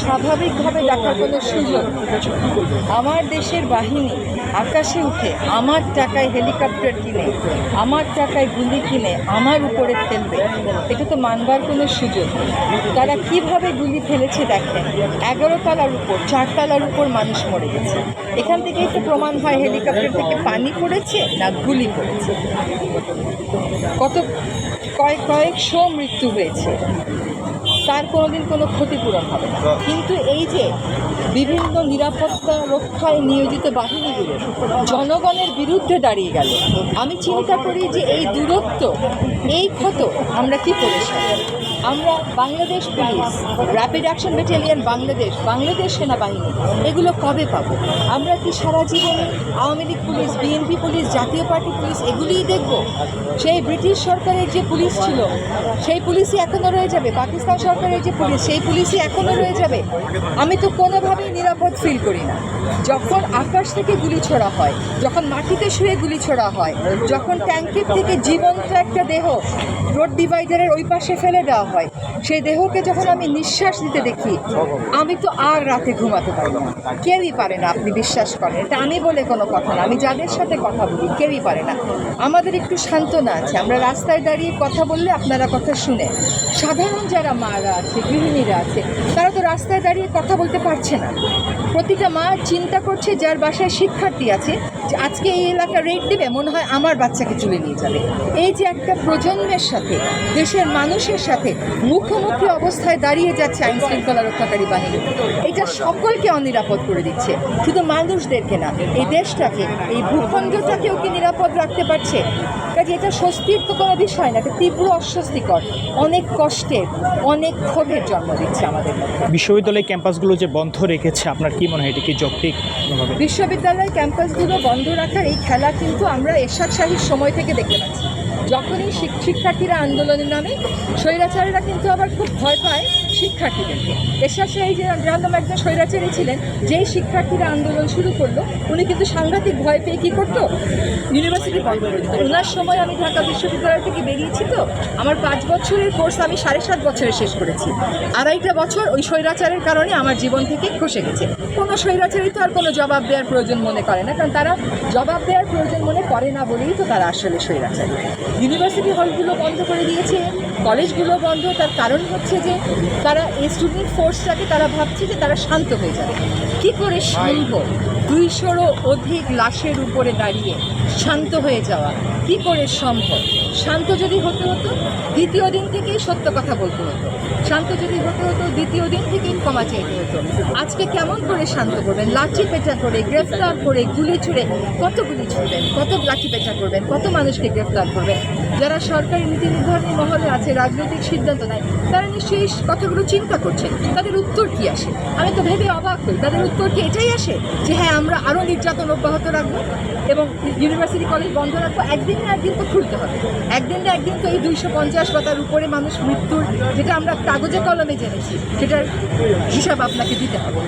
স্বাভাবিকভাবে দেখার কোনো সুযোগ আমার দেশের বাহিনী আকাশে উঠে আমার টাকায় হেলিকপ্টার কিনে, আমার টাকায় গুলি কিনে আমার উপরে ফেলবে, এটা তো মানবার কোনো সুযোগ। তারা কীভাবে গুলি ফেলেছে দেখেন। এগারো তলার উপর চারতলার উপর মানুষ মরে গেছে। এখান থেকেই তো প্রমাণ হয় হেলিকপ্টার থেকে পানি পড়েছে না গুলি পড়েছে। কত কয়েক কয়েকশো মৃত্যু হয়েছে। তার কোনোদিন কোনো ক্ষতিপূরণ হবে না কিন্তু এই যে বিভিন্ন নিরাপত্তা রক্ষায় নিয়োজিত বাহিনীগুলো জনগণের বিরুদ্ধে দাঁড়িয়ে গেল, আমি চিন্তা করি যে এই দূরত্ব, এই ক্ষত আমরা কি করে? আমরা Bangladesh police rapid action battalion Bangladesh Bangladesh সেনাবাহিনী, এগুলো কবে পাবো? আমরা কি সারা জীবনে Awami League police BNP police, Jatiya Party police এগুলিই দেখব? সেই ব্রিটিশ সরকারের যে পুলিশ ছিল, সেই পুলিশই এখনও রয়ে যাবে। পাকিস্তান সরকারের যে পুলিশ, সেই পুলিশই এখনও রয়ে যাবে। আমি তো কোনোভাবেই নিরাপদ ফিল করি না। যখন আকাশ থেকে গুলি ছোড়া হয়, যখন মাটিতে শুয়ে গুলি ছোড়া হয়, যখন ট্যাঙ্কের থেকে জীবন্ত একটা দেহ রোড ডিভাইডারের ওই পাশে ফেলে দেওয়া হয় সেই দেহকে যখন আমি নিঃশ্বাস দিতে দেখি, আমি তো আর রাতে ঘুমাতে পারি না। কেউই পারে না আপনি বিশ্বাস করেন। এটা আমি বলে কোনো কথা না। আমি যাদের সাথে কথা বলি, কেউই পারে না। আমাদের একটু সান্ত্বনা আছে। আমরা রাস্তায় দাঁড়িয়ে কথা বললে আপনারা কথা শুনে। সাধারণ যারা মারা আছে, গৃহিণীরা আছে, তারা তো রাস্তায় দাঁড়িয়ে কথা বলতে পারছে না। প্রতিটা মা চিন্তা করছে যার বাসায় শিক্ষার্থী আছে যে আজকে এই এলাকা রেট দেবে, মনে হয় আমার বাচ্চাকে তুলে নিয়ে যাবে। এই যে একটা প্রজন্মের সাথে, দেশের মানুষের সাথে মুখোমুখি অবস্থায় দাঁড়িয়ে যাচ্ছে আইন শৃঙ্খলা রক্ষাকারী বাহিনী। এটা সকলকে অনিরাপদ করে দিচ্ছে। শুধু মানুষদেরকে না এই দেশটাকে এই ভূখণ্ডটাকেও কি নিরাপদ রাখতে পারছে? কাজে এটা স্বস্তির তো কোনো বিষয় না এটা তীব্র অস্বস্তিকর। অনেক কষ্টের অনেক ক্ষোভের জন্ম দিচ্ছে আমাদের বিশ্ববিদ্যালয় ক্যাম্পাসগুলো যে বন্ধ রেখেছে আপনার কি মনে হয় এটা কি যৌক্তিক বিশ্ববিদ্যালয় ক্যাম্পাসগুলো বন্ধ রাখার এই খেলা কিন্তু আমরা এরশাদ শাহীর সময় থেকে দেখতে পাচ্ছি। যখনই শিক- শিক্ষার্থীরা আন্দোলনের নামে স্বৈরাচারীরা কিন্তু আবার খুব ভয় পায় শিক্ষার্থীদেরকে। এরশাদ শাহী যে জানলাম একজন স্বৈরাচারী ছিলেন, যেই শিক্ষার্থীরা আন্দোলন শুরু করল, উনি কিন্তু সাংঘাতিক ভয় পেয়ে কী করতো? ইউনিভার্সিটি বন্ধ করে দিত ওনার সময় আমি ঢাকা বিশ্ববিদ্যালয় থেকে বেরিয়েছি তো, আমার পাঁচ বছরের কোর্স আমি সাড়ে সাত বছরে শেষ করেছি। আড়াইটা বছর ওই স্বৈরাচারের কারণে আমার জীবন থেকে খসে গেছে। কোনো স্বৈরাচারই তো আর কোনো জবাব দেওয়ার প্রয়োজন মনে করে না, কারণ তারা জবাব দেওয়ার প্রয়োজন মনে করে না বলেই তো তারা আসলে স্বৈরাচারী। ইউনিভার্সিটি হলগুলো বন্ধ করে দিয়েছে, কলেজগুলো বন্ধ, তার কারণ হচ্ছে যে তারা এই স্টুডেন্ট ফোর্সটাকে তারা ভাবছে যে তারা শান্ত হয়ে যাবে। কি করে সম্ভব দুইশোরও অধিক লাশের উপরে দাঁড়িয়ে শান্ত হয়ে যাওয়া, কি করে সম্ভব? শান্ত যদি হতে হতো, দ্বিতীয় দিন থেকেই সত্য কথা বলতে হতো। শান্ত যদি হতে হতো, দ্বিতীয় দিন থেকেই ক্ষমা চাইতে হতো। আজকে কেমন করে শান্ত করবেন? লাঠি পেটা করে, গ্রেফতার করে, গুলি ছুড়ে কত গুলি ছুড়বেন? কত লাঠি পেটা করবেন? কত মানুষকে গ্রেফতার করবেন? যারা সরকারি নীতি নির্ধারণী মহলে আছে, রাজনৈতিক সিদ্ধান্ত নেয়, তারা নিশ্চয়ই কথাগুলো চিন্তা করছেন। তাদের উত্তর কি আসে? আমি তো ভেবে অবাক হই। তাদের উত্তর কি এটাই আসে? যে হ্যাঁ আমরা আরও নির্যাতন অব্যাহত রাখব এবং ইউনিভার্সিটি কলেজ বন্ধ রাখব একদিন না একদিন তো খুলতে হবে। একদিন না একদিন তো এই দুইশো পঞ্চাশ বা তার উপরে মানুষ মৃত্যুর যেটা আমরা কাগজে কলমে জেনেছি, সেটার হিসাব আপনাকে দিতে হবে।